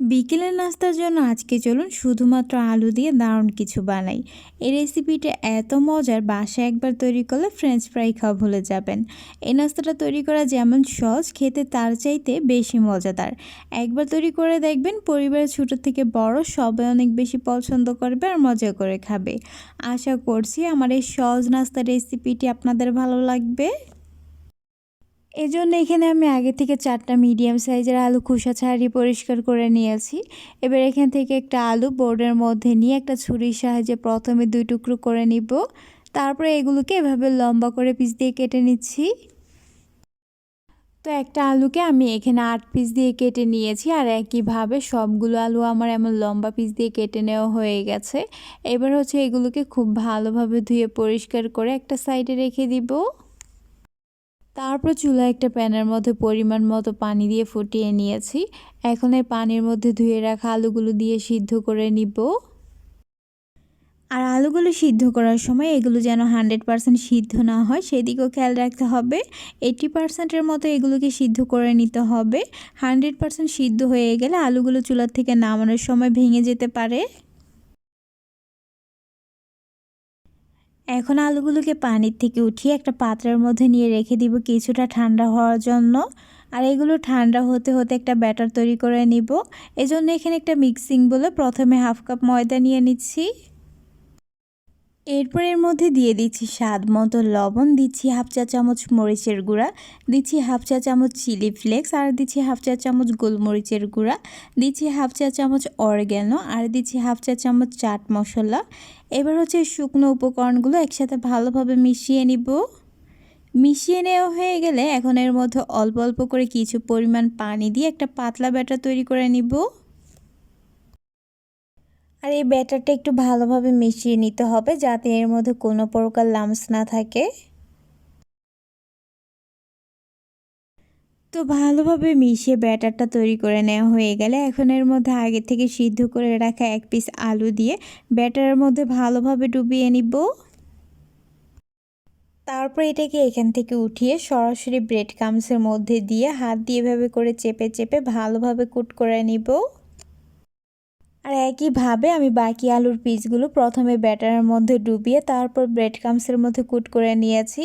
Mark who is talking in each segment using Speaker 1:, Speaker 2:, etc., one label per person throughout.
Speaker 1: বিকেলের নাস্তার জন্য আজকে চলুন শুধুমাত্র আলু দিয়ে দারুণ কিছু বানাই। এই রেসিপিটা এত মজার, বাসায় একবার তৈরি করলে ফ্রেঞ্চ ফ্রাই খাওয়া ভুলে যাবেন। এই নাস্তাটা তৈরি করা যেমন সহজ, খেতে তার চাইতে বেশি মজাদার। একবার তৈরি করে দেখবেন পরিবারের ছোটো থেকে বড় সবাই অনেক বেশি পছন্দ করবে আর মজা করে খাবে। আশা করছি আমার এই সহজ নাস্তার রেসিপিটি আপনাদের ভালো লাগবে। এজন্য এখানে আমি আগে থেকে চারটা মিডিয়াম সাইজের আলু খোসা ছাড়িয়ে পরিষ্কার করে নিয়েছি। এবার এখান থেকে একটা আলু বোর্ডের মধ্যে নিয়ে একটা ছুরির সাহায্যে প্রথমে দুই টুকরো করে নিব। তারপরে এগুলোকে এভাবে লম্বা করে পিস দিয়ে কেটে নিচ্ছি। তো একটা আলুকে আমি এখানে আট পিস দিয়ে কেটে নিয়েছি আর একইভাবে সবগুলো আলু আমার এমন লম্বা পিস দিয়ে কেটে নেওয়া হয়ে গেছে। এবার হচ্ছে এগুলোকে খুব ভালোভাবে ধুয়ে পরিষ্কার করে একটা সাইডে রেখে দিব। তারপর চুলা একটা প্যানের মধ্যে পরিমাণ মতো পানি দিয়ে ফুটিয়ে নিয়েছি। এখন এই পানির মধ্যে ধুয়ে রাখা আলুগুলো দিয়ে সিদ্ধ করে নিব। আর আলুগুলো সিদ্ধ করার সময় এগুলো যেন হান্ড্রেড পারসেন্ট সিদ্ধ না হয়, সেদিকেও খেয়াল রাখতে হবে। এইটি পারসেন্টের মতো এগুলোকে সিদ্ধ করে নিতে হবে। হান্ড্রেড পারসেন্ট সিদ্ধ হয়ে গেলে আলুগুলো চুলার থেকে নামানোর সময় ভেঙে যেতে পারে। এখন আলুগুলোকে পানির থেকে উঠিয়ে একটা পাত্রের মধ্যে নিয়ে রেখে দিব কিছুটা ঠান্ডা হওয়ার জন্য। আর এগুলো ঠান্ডা হতে হতে একটা ব্যাটার তৈরি করে নিব। এজন্য এখানে একটা মিক্সিং বলে প্রথমে হাফ কাপ ময়দা নিয়ে নিচ্ছি। এরপর এর মধ্যে দিয়ে দিচ্ছি স্বাদ মতো লবণ, দিচ্ছি হাফ চা চামচ মরিচের গুঁড়া, দিচ্ছি হাফ চা চামচ চিলি ফ্লেক্স আর দিচ্ছি হাফ চা চামচ গোলমরিচের গুঁড়া, দিচ্ছি হাফ চা চামচ অরগ্যানো আর দিচ্ছি হাফ চা চামচ চাট মশলা। এবার হচ্ছে শুকনো উপকরণগুলো একসাথে ভালোভাবে মিশিয়ে নিব। মিশিয়ে নেওয়া হয়ে গেলে এখন এর মধ্যে অল্প অল্প করে কিছু পরিমাণ পানি দিয়ে একটা পাতলা ব্যাটার তৈরি করে নিব। আর এই ব্যাটারটা একটু ভালোভাবে মিশিয়ে নিতে হবে যাতে এর মধ্যে কোনো প্রকার লামস না থাকে। তো ভালোভাবে মিশিয়ে ব্যাটারটা তৈরি করে নেওয়া হয়ে গেলে এখন এর মধ্যে আগে থেকে সিদ্ধ করে রাখা এক পিস আলু দিয়ে ব্যাটারের মধ্যে ভালোভাবে ডুবিয়ে নিব। তারপর এটাকে এখান থেকে উঠিয়ে সরাসরি ব্রেড কামসের মধ্যে দিয়ে হাত দিয়ে এভাবে করে চেপে চেপে ভালোভাবে কুট করে নিব। আর একইভাবে আমি বাকি আলুর পিসগুলো প্রথমে ব্যাটারের মধ্যে ডুবিয়ে তারপর ব্রেড ক্রামসের মধ্যে কুট করে নিয়েছি।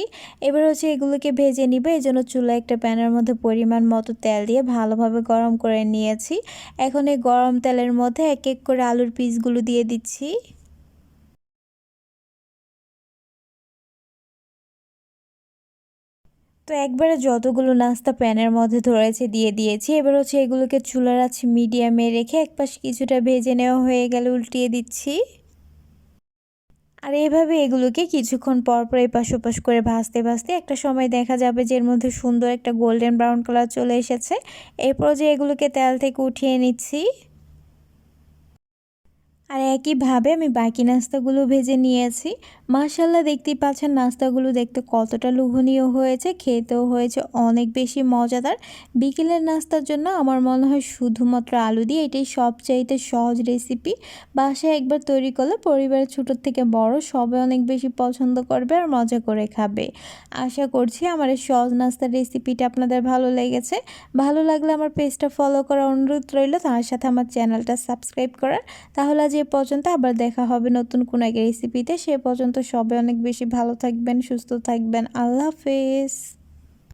Speaker 1: এবার হচ্ছে এগুলোকে ভেজে নিবে। এই জন্য চুলা একটা প্যানের মধ্যে পরিমাণ মতো তেল দিয়ে ভালোভাবে গরম করে নিয়েছি। এখন এই গরম তেলের মধ্যে এক এক করে আলুর পিসগুলো দিয়ে দিচ্ছি। তো একবারে যতগুলো নাস্তা প্যানের মধ্যে ধরেছে, দিয়ে দিয়েছি। এবার হচ্ছে এগুলোকে চুলার আছে মিডিয়ামে রেখে এক পাশে কিছুটা ভেজে নেওয়া হয়ে গেলে উল্টিয়ে দিচ্ছি। আর এইভাবে এগুলোকে কিছুক্ষণ পর পর এপাশ ওপাশ করে ভাজতে ভাজতে একটা সময় দেখা যাবে যে এর মধ্যে সুন্দর একটা গোল্ডেন ব্রাউন কালার চলে এসেছে। এরপর যে এগুলোকে তেল থেকে উঠিয়ে নিচ্ছি। আর একইভাবে আমি বাকি নাস্তাগুলো ভেজে নিয়েছি। মাশাল্লাহ দেখতেই পাচ্ছেন নাস্তাগুলো দেখতে কতটা লোভনীয় হয়েছে, খেতেও হয়েছে অনেক বেশি মজাদার। বিকেলের নাস্তার জন্য আমার মনে হয় শুধুমাত্র আলু দিয়ে এটাই সবচাইতে সহজ রেসিপি। বাসায় একবার তৈরি করলে পরিবারের ছোটোর থেকে বড় সবাই অনেক বেশি পছন্দ করবে আর মজা করে খাবে। আশা করছি আমার এই সহজ নাস্তার রেসিপিটা আপনাদের ভালো লেগেছে। ভালো লাগলে আমার পেজটা ফলো করার অনুরোধ রইল। তার সাথে আমার চ্যানেলটা সাবস্ক্রাইব করার। তাহলে আজ এ পর্যন্ত, আবার দেখা হবে নতুন কোনো এক রেসিপিতে সে পর্যন্ত সবাই অনেক বেশি ভালো থাকবেন, সুস্থ থাকবেন। আল্লাহ হাফেজ।